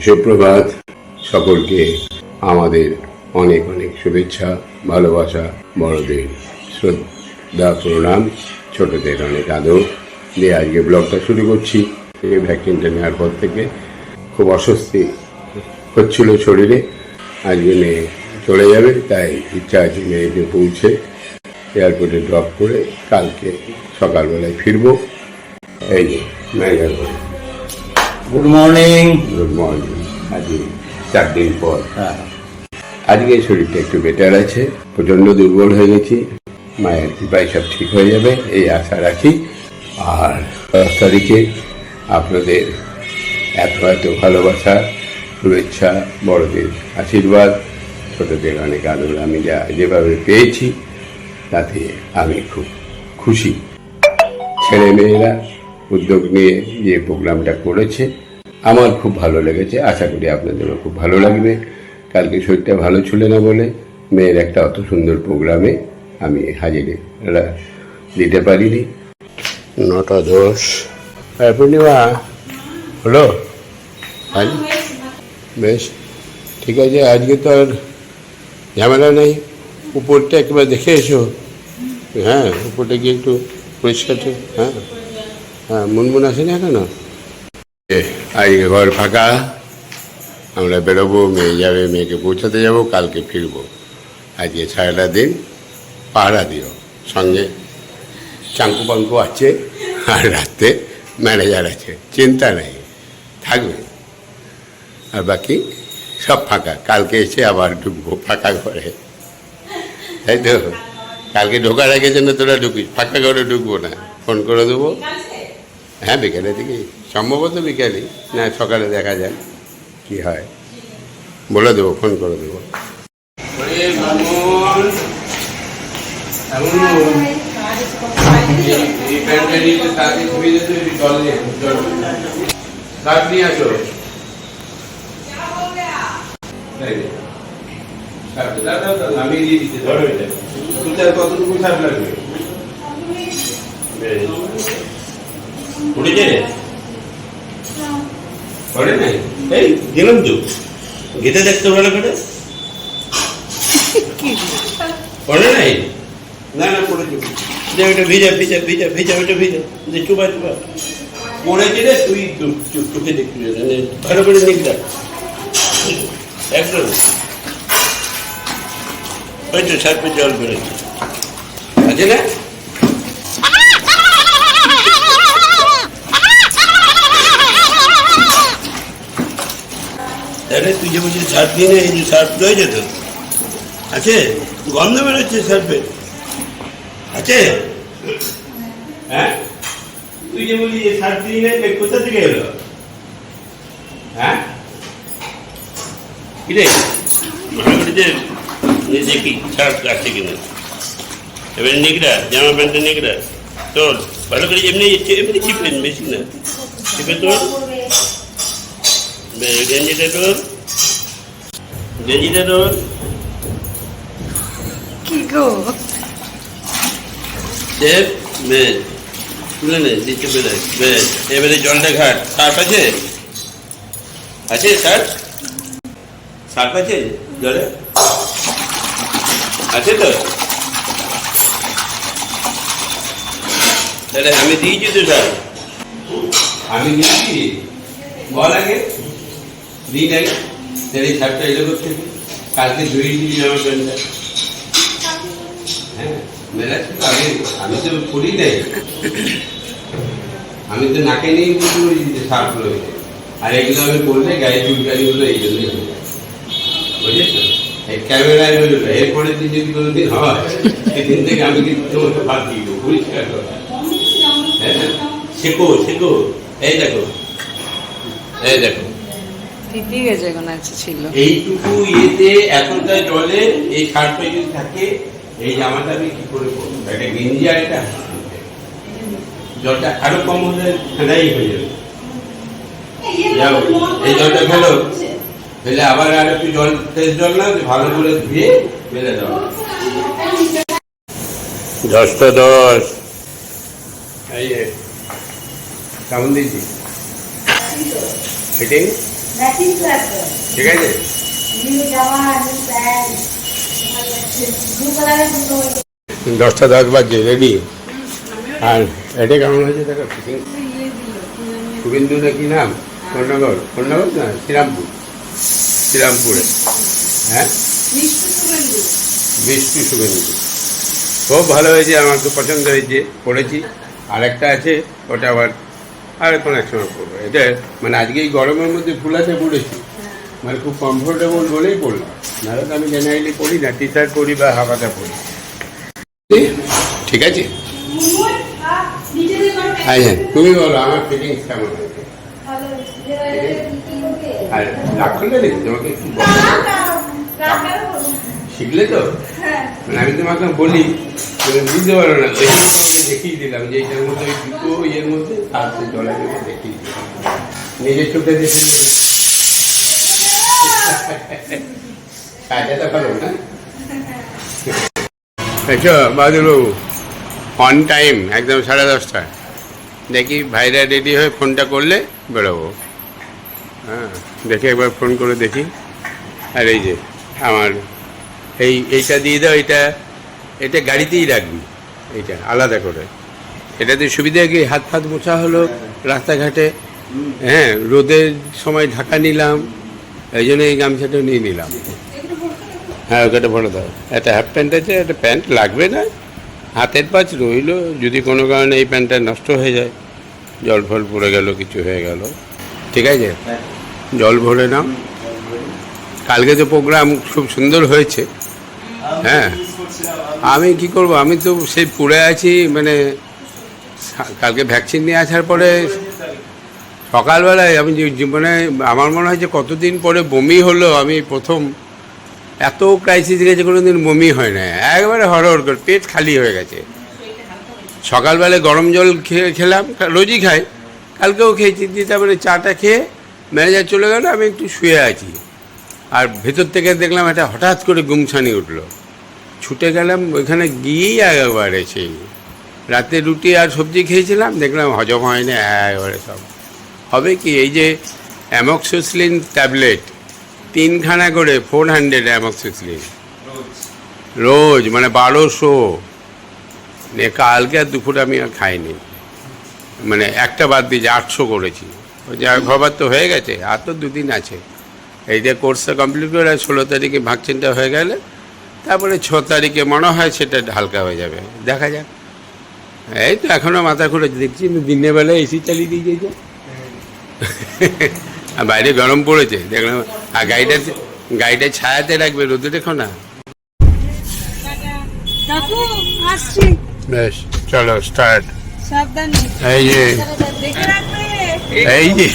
সুপ্রভাত। সকলকে আমাদের অনেক অনেক শুভেচ্ছা, ভালোবাসা, বড়দের শ্রদ্ধা, প্রণাম, ছোটদের অনেক আদর। দিয়ে আজকে ব্লগটা শুরু করছি। এই ভ্যাকসিনটা নেওয়ার পর থেকে খুব অস্বস্তি হচ্ছিল শরীরে। আজকে মেয়ে চলে যাবে, তাই ইচ্ছা আছে মেয়েকে পৌঁছে এয়ারপোর্টে ড্রপ করে কালকে সকালবেলায় ফিরবো। এই যে, manager good morning good morning আজকে চার দিন পর। হ্যাঁ। আজকে শরীরটা একটু বেটার আছে প্রচণ্ড দুর্বল হয়ে গেছি। মায়ের কৃপায় সব ঠিক হয়ে যাবে এই আশা রাখি। আর দশ তারিখে আপনাদের এত এত ভালোবাসা শুভেচ্ছা বড়দের আশীর্বাদ ছোটদের অনেক আদর আমি যা যেভাবে পেয়েছি তাতে আমি খুব খুশি। ছেলে মেয়েরা উদ্যোগ নিয়ে যে প্রোগ্রামটা করেছে আমার খুব ভালো লেগেছে আশা করি আপনাদেরও খুব ভালো লাগবে। কালকে শরীরটা ভালো ছিল না বলে মেয়ের একটা অত সুন্দর প্রোগ্রামে আমি হাজিরে দিতে পারিনি। নটা দশ। হ্যাঁ, পূর্ণিমা হলো? আজ বেশ ঠিক আছে আজকে তো আর ঝামেলা নেই। উপরটা একবার দেখে এসো। হ্যাঁ উপরটা গিয়ে একটু পরিষ্কার হ্যাঁ হ্যাঁ মুনমুন আসেনি এখনও? আজকে ঘর ফাঁকা আমরা বেরোবো মেয়ে যাবে মেয়েকে পৌঁছাতে যাব কালকে ফিরবো আজকে সারাটা দিন পাহারা দিও সঙ্গে চাঙ্কু পাঙ্কু আছে আর রাতে ম্যানেজার আছে চিন্তা নেই থাকবে আর বাকি সব ফাঁকা কালকে এসে আবার ঢুকবো ফাঁকা ঘরে তাই তো কালকে ঢোকার আগে যেন তোরা ঢুকিস ফাঁকা ঘরে ঢুকবো না ফোন করে দেবো হ্যাঁ বিকেলে দিকে সম্ভবত বিকেলে, না সকালে দেখা যায় কি হয়। বলে দেবো, ফোন করে দেবো। কতটুকু সার লাগবে পড়ে নাই? এই গেলাম তো। গেতে দেখতে ভালো করে পড়ে নাই? না না পড়েছি যে ওটা ভিজা ভিজা ভিজা ভিজা ওটা ভিজা। যে চুপা চুপা। পড়েছে রে তুই চুপ চুপ চোখে দেখবি মানে ভালো করে নিকটা একদম। ওই তো সার্পে জল বেরোচ্ছে। আছে না? তাহলে তুই যে বলছিস সার্ফ দিয়ে এই যে সার্ফ রয়েছে তো। আছে? গন্ধ বেরোচ্ছে সার্ফের আছে? হ্যাঁ? তুই যে বলি সার্ফ দিয়ে নে, এ কোথা থেকে এলো? হ্যাঁ? কিরে করে যে দেখি সার্ফ আছে কিনা? এবারে নিগড়া জামা প্যান্টটা নিগড়া তোর ভালো করে এমনি এমনি চিপলেন বেশি না। চিপে তোর? গেঞ্জিটা তোর গেঞ্জিটা তোর কি গো? দেব বেশ তুলে নে দিচ্ছে বেড়ে বেশ এবারে জলটা ঘাট। সার্ফ আছে? আছে সার্ফ? সার্ফ আছে জলে? আছে তো? তাহলে আমি দিয়েছি তো স্যার আমি দিয়েছি বল আগে। দিই নাই তাহলে এই শার্টটা এলো করতে কালকে ধুয়ে দিবি জামা প্যান্টটা হ্যাঁ মেলাচ্ছি তো আগে, আমি তো পড়ি নাই আমি তো নাকে নিয়ে বুঝতে পারি যে রয়েছে আর এগুলো আমি পড়লে গায়ে চুলকানিগুলো এই জন্যই হয় বুঝেছ? এই ক্যামেরায় রইল এরপরে দিন যদি কোনোদিন হয়, সেদিন থেকে আমি কিন্তু বাদ দিয়ে দেবো, পরিষ্কার কথা হ্যাঁ। শেখো শেখো। এই দেখো। এই দেখো। দিদি গেছে একটা ছিল। এইটুকু ইয়েতে এতটা জলে এই শার্টটা যদি থাকে এই জামাটা আমি কি করে পরবো একটা গেঞ্জি আর একটা জলটা আরও কম হলে ঠান্ডাই হয়ে যাবে। যাও এই জলটা ফেলো। ফেলে আবার আর একটু জল ফ্রেশ জল না ভালো করে ধুয়ে ফেলে দাও। দশটা দশ। এই কেমন দিয়েছি ফিটিং ঠিক আছে? দশটা দশ বাজছে রেডি আর এটা কেমন হয়েছে দেখো শুভেন্দু না কি নাম? কন্যাগর কন্যাগর না শ্রীরামপুর। শ্রীরামপুরে। হ্যাঁ? মিষ্টি শুভেন্দু। খুব ভালো হয়েছে আমার তো পছন্দ হয়েছে পড়েছি। আর একটা আছে ওটা আবার আর এক সময় পড়ব এটা মানে আজকে এই গরমের মধ্যে ফুলাতে পড়েছি। মানে খুব কমফোর্টেবল বলেই পড়লাম। নাহলে তো আমি জেনারেলি পড়ি না টি শার্ট পরি বা হাফাতা পরি ঠিক আছে? হ্যাঁ হ্যাঁ তুমি বলো আমার ফিটিংস কেমন হয়েছে? আর তোমাকে শিখলে তো? মানে আমি তোমাকে বলি বুঝতে পারো না দেখিয়ে দিলাম, যে এইটার মধ্যে ইয়ের মধ্যে তারপরে জলের মধ্যে দেখিয়ে দিলাম। নিজের চোখে দেখে কাজটা পারো না? আচ্ছা বাদুলবাবু অন টাইম একদম সাড়ে দশটায় দেখি ভাইরা রেডি হয়ে ফোনটা করলে বেরোবো। হ্যাঁ দেখি একবার ফোন করে দেখি। আর এই যে, আমার, এই, এইটা দিয়ে দাও এটা এটা গাড়িতেই রাখবি। এটা আলাদা করে। এটাতে সুবিধা কি? হাত ফাত মোছা হলো রাস্তাঘাটে হ্যাঁ রোদের সময় ঢাকা নিলাম, এই জন্য এই গামছাটা নিয়ে নিলাম। হ্যাঁ ওটা ভরে দাও। একটা হাফ প্যান্ট আছে, একটা প্যান্ট লাগবে না। হাতের পাঁচ রইল, যদি কোনো কারণে এই প্যান্টটা নষ্ট হয়ে যায়, জল ফল পড়ে গেল, কিছু হয়ে গেল। ঠিক আছে? জল ভরে নাও। কালকে তো প্রোগ্রাম খুব সুন্দর হয়েছে। হ্যাঁ। আমি কি করব? আমি তো সেই পড়ে আছি মানে কালকে ভ্যাকসিন নিয়ে আসার পরে সকালবেলায় আমি জীবনে আমার মনে হয় যে কতদিন পরে বমি হলো, আমি প্রথম এত ক্রাইসিস গেছে কোনো দিন বমি হয় না একবারে হরহর করে, পেট খালি হয়ে গেছে। সকালবেলায় গরম জল খেয়ে খেলাম রোজই খাই। কালকেও খেয়েছি, দিয়ে তারপরে চাটা খেয়ে ম্যানেজার চলে গেল, আমি একটু শুয়ে আছি। আর ভেতর থেকে দেখলাম এটা হঠাৎ করে গুমছানি উঠল। ছুটে গেলাম, ওইখানে গিয়েই একবারে সেই রাতে রুটি আর সবজি খেয়েছিলাম, দেখলাম হজম হয় না একবারে সব। হবে কি, এই যে অ্যামক্সোসিলিন ট্যাবলেট, তিনখানা করে, ফোর হান্ড্রেড অ্যামক্সোসিলিন। রোজ মানে বারোশো। কালকে আর দুপুর আমি আর খাইনি। মানে একটা বাদ দিয়ে আটশো করেছি। যে খবর তো হয়ে গেছে, আর তো দুদিন আছে। এই যে কোর্সটা কমপ্লিট করে ষোলো তারিখে ভ্যাকসিনটা হয়ে গেলে তারপরে ছ তারিখে মনে হয় সেটা হালকা হয়ে যাবে। দেখা যাক। এই তো এখনও মাথা ঘুরে দেখছি কিন্তু দিনের বেলায় এসি চালিয়ে দিয়ে গেছে আর বাইরে গরম পড়েছে দেখলাম আর গাড়িটা গাড়িটা ছায়াতে রাখবে রোদে দেখো না। বেশ চলো স্টার্ট এই যে। এই যে।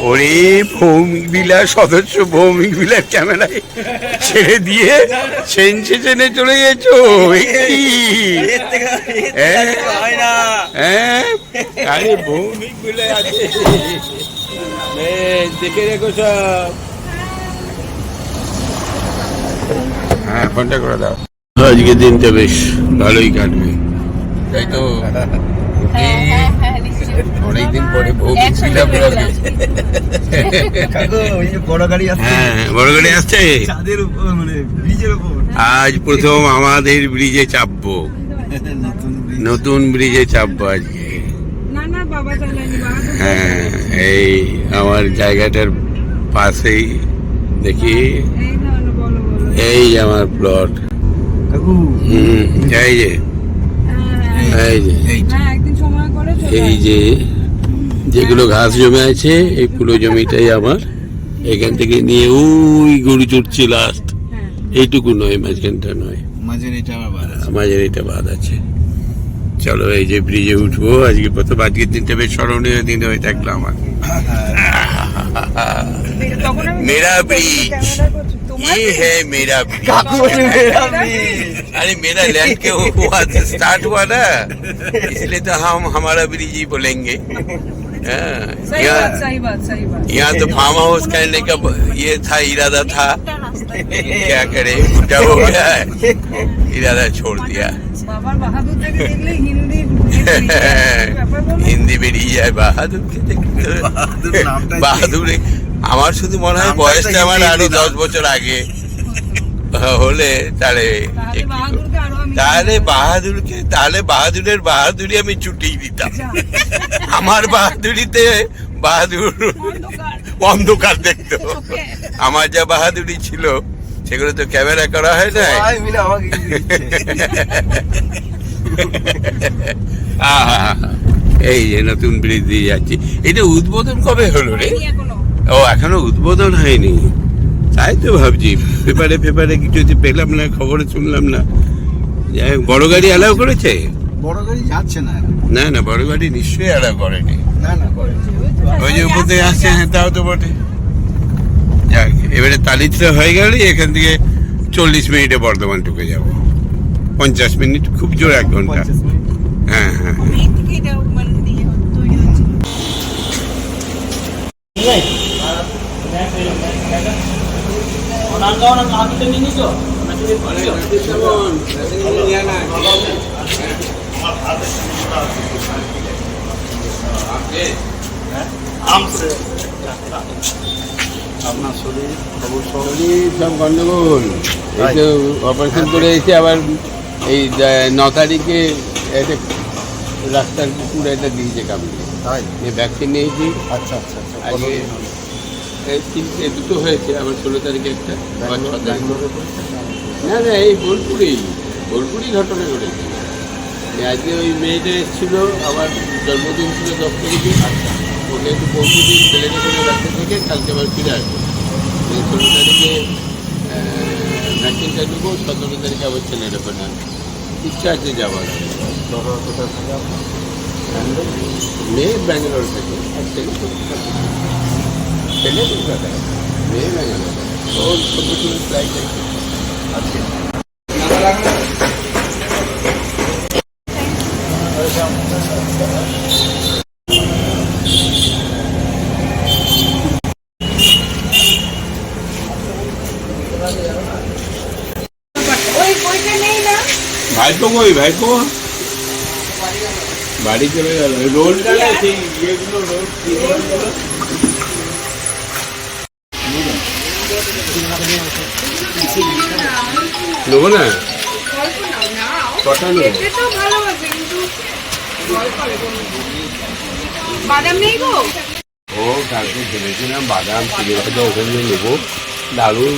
ওরে ভৌমিক বিলাস সদস্য ভৌমিক বিলাস ক্যামেরায় ছেড়ে দিয়ে সেনসে চেনে চলে গেছো? হ্যাঁ? হ্যাঁ? আরে ভৌমিক বিলাস আছে দেখে রেখো সব হ্যাঁ ফোনটা করে দাও আজকে দিনটা বেশ ভালোই কাটবে তাই তো হ্যাঁ হ্যাঁ হ্যাঁ অনেকদিন পরে ওই যে বড় গাড়ি আসছে। হ্যাঁ বড় গাড়ি আসছে? মানে ব্রিজের উপর। আজ প্রথম আমাদের ব্রিজে চাপবো। নতুন ব্রিজে। চাপবো আজকে। না না বাবা চালায়নি বাবা তো হ্যাঁ এই আমার জায়গাটার পাশেই দেখি। এই এই যে আমার প্লট হুম এই যে। হ্যাঁ হ্যাঁ। এই যে। এই হ্যাঁ যে যেগুলো ঘাস জমে আছে এই পুরো জমিটাই আমার। এখান থেকে নিয়ে ওই গরু চড়ছে লাস্ট হ্যাঁ। এইটুকু নয় মাঝখানটা নয়। মাঝের এটা আমার বাদ আছে। মাঝের এটা বাদ আছে। চলো এই যে ব্রিজে উঠবো। আজকে প্রথম আজকের দিনটা বেশ স্মরণীয় দিন হয়ে থাকল আমার। তখন আমি ये है मेरा अरे मेरा लैंड के हुआ तो स्टार्ट हुआ ना। इसलिए तो हम हमारा ब्रिज ही बोलेंगे। हाँ, यहाँ तो फार्म हाउस करने का ये था इरादा था। क्या करे बुढ़ा हो गया। इरादा छोड़ दिया। हिंदी में नहीं जाए बहादुर बहादुर আমার শুধু মনে হয় বয়সটা আমার আরও দশ বছর আগে। হলে তাহলে তাহলে বাহাদুরকে তাহলে বাহাদুরের বাহাদুরি আমি ছুটেই দিতাম। আমার বাহাদুরিতে বাহাদুর অন্ধকার। দেখতো। আমার যা বাহাদুরি ছিল সেগুলো তো ক্যামেরা করা হয় না এই যে নতুন ব্রিজ দিয়ে যাচ্ছি। এটা উদ্বোধন কবে হলো রে? এখনও। ও এখনও উদ্বোধন হয়নি। তাই তো ভাবছি পেপারে পেপারে কিছু পেলাম না খবরে শুনলাম না। যাই হোক, বড় গাড়ি অ্যালাউ করেছে? বড় গাড়ি যাচ্ছে না। না না বড় গাড়ি নিশ্চয়ই অ্যালাউ করেনি। না না ওই যে উপর থেকে আসছে হ্যাঁ তাও তো বটে। যাক এবারে তালিতটা হয়ে গেলে এখান থেকে চল্লিশ মিনিটে বর্ধমান ঢুকে যাব। পঞ্চাশ মিনিট খুব জোর এক ঘণ্টা। হ্যাঁ হ্যাঁ হ্যাঁ। এই থেকে এটা মানে দিয়ে তৈরি হচ্ছে আপনার শরীর খবর শরীর সব গন্ডগোল। এই তো অপারেশন করে এসে আবার এই ন তারিখে একটা রাস্তার কুকুর একটা দিয়েছে কামড়ে। তাই? এই ভ্যাকসিন নিয়েছি। আচ্ছা আচ্ছা আচ্ছা। তিনটে দুটো হয়েছে আবার ষোলো তারিখে একটা আবার ছ তারিখ। না না এই বোলপুরেই বোলপুরেই ঘটনা ঘটেছে। আজকে ওই মেয়েটা এসেছিল আমার জন্মদিন ছিল দশ তারিখে ওকে একটু পৌঁছে দিন প্লেনে করে রাখতে থেকে কালকে আবার ফিরে আসব। এই ষোলো তারিখে ভ্যাকসিনটা নেব সতেরো তারিখে আবার ছেলের ওখানে ইচ্ছা আছে যাওয়ার? মেয়ে ব্যাঙ্গালোর থেকে। আর ছেলে কলকাতা থেকে। ছেলে কলকাতা মেয়ে ব্যাঙ্গালোর ও ছোটো ছোটো ফ্লাইট আছে আজকে ওই বইটা নেই না ভাইপো কই ভাইপো বাড়ি চলে গেল রোলটা না সেই ইয়েগুলো রোল নেব না? কটা নেব। বাদাম নেই গো ও কালকে ভেবেছিলাম বাদাম চিড়ে ভাজা ওখানে নেব। দারুণ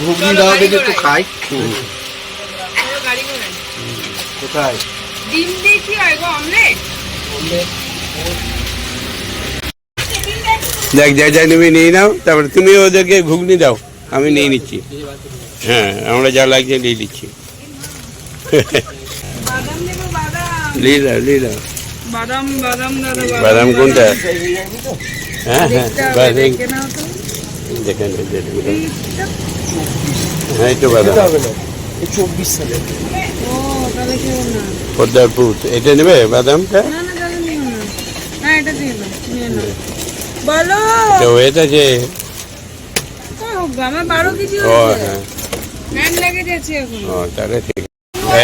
ঘুগনি দাও দেখি একটু খাই। কোথায় ডিম দিয়ে কি হয় গো অমলেট দেখ যা যা নেবে নিয়ে নাও তারপরে তুমি ওদেরকে ঘুগনি দাও আমি নিয়ে নিচ্ছি। হ্যাঁ আমরা যা লাগছে নিয়ে নিচ্ছি। বাদাম নিয়ে দাও নিয়ে দাও বাদাম বাদাম দাদা বাদাম কোনটা? হ্যাঁ হ্যাঁ দেখতে হবে, বাদাম। দেখে নাও তো। দেখে নে, দেখে নে। এইটা? হ্যাঁ এই তো বাদাম চব্বিশ সালে। পদ্মারপুর এটা নেবে বাদামটা? না না তাহলে নিও না। হ্যাঁ এটা দিয়ে দাও নিয়ে নাও। বলো। তো ওয়েট আছে ও, আমার বারো কেজি হ্যাঁ। লেগে যাচ্ছে এখন। ও তাহলে ঠিক।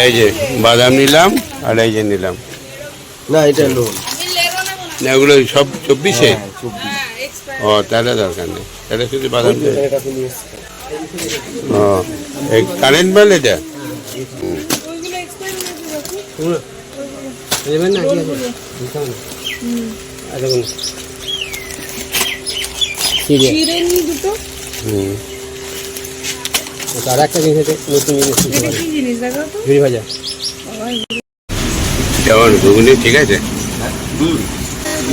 এই যে বাদাম নিলাম আর এই যে নিলাম। না এটা লোন না। ওগুলো সব চব্বিশে? হ্যাঁ হ্যাঁ ও তাহলে দরকার নেই। তাহলে শুধু বাদাম ও এই কারেন্ট মাল এটা? না চিড়ে দুটো। হুম। আর একটা জিনিস আছে নতুন জিনিস এটা কি জিনিস দেখো তো? ঝুড়ি ভাজা। কেমন ঘুগনি? ঠিক আছে?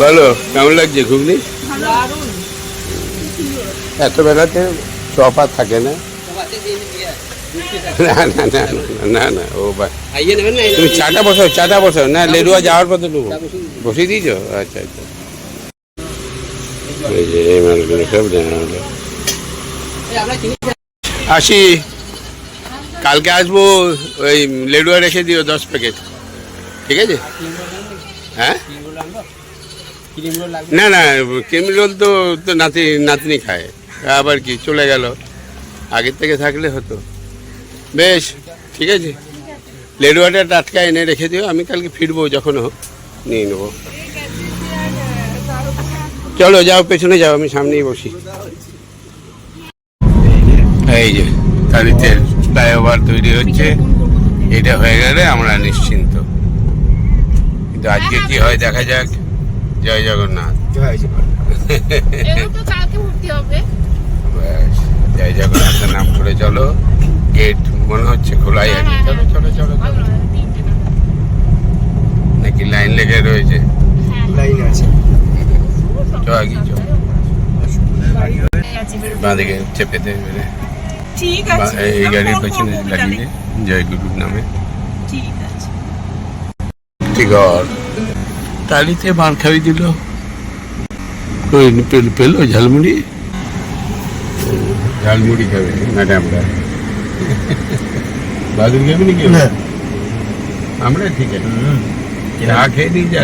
বলো কেমন লাগছে ঘুগনি? এত বেলাতে চপ আর থাকে না। না না না না, না না ও না? তুমি চাটা বসাও চাটা বসাও। না লেরুয়া যাওয়ার পথে নেব। বসিয়ে দিয়েছ? আচ্ছা আচ্ছা। আসি। কালকে আসব ওই লেডুয়া রেখে দিও দশ প্যাকেট। ঠিক আছে? হ্যাঁ? না না ক্রিম রোল তো তো নাতি, নাতনি খায়। আবার কি, চলে গেল। আগের থেকে থাকলে হতো। বেশ, ঠিক আছে? লেডুয়াটা টাটকা এনে রেখে দিও, আমি কালকে ফিরবো যখন হোক, নিয়ে নেব। চলো যাও পেছনে যাও আমি সামনেই বসি। এই যে তারিতে ফ্লাইওভার তৈরি হচ্ছে। এটা হয়ে গেলে আমরা নিশ্চিন্ত। কিন্তু আজকে কি হয় দেখা যাক। জয় জগন্নাথ। জয় জগন্নাথের নাম করে চলো। গেট মনে হচ্ছে খোলাই হ্যাঁ, আছে। চলো চলো চলো ভালো চলো। না। নাকি লাইন লেগে রয়েছে? হ্যাঁ। লাইন আছে। ঠিক আছে বাঁদিকে চেপেতে মেরে ঠিক বা- আছে এই আমি গাড়ির ফোন পেছনে করব লাগিয়ে জয় গুরুর নামে ঠিক আছে ঠিক তালিতে মার খাই দিল কই পেল পেল ঝালমুড়ি ঝালমুড়ি খাবে ম্যাডামরা বাদুর খাবে নাকি না। আমরা ঠিক আছে চা খেয়ে নিই যা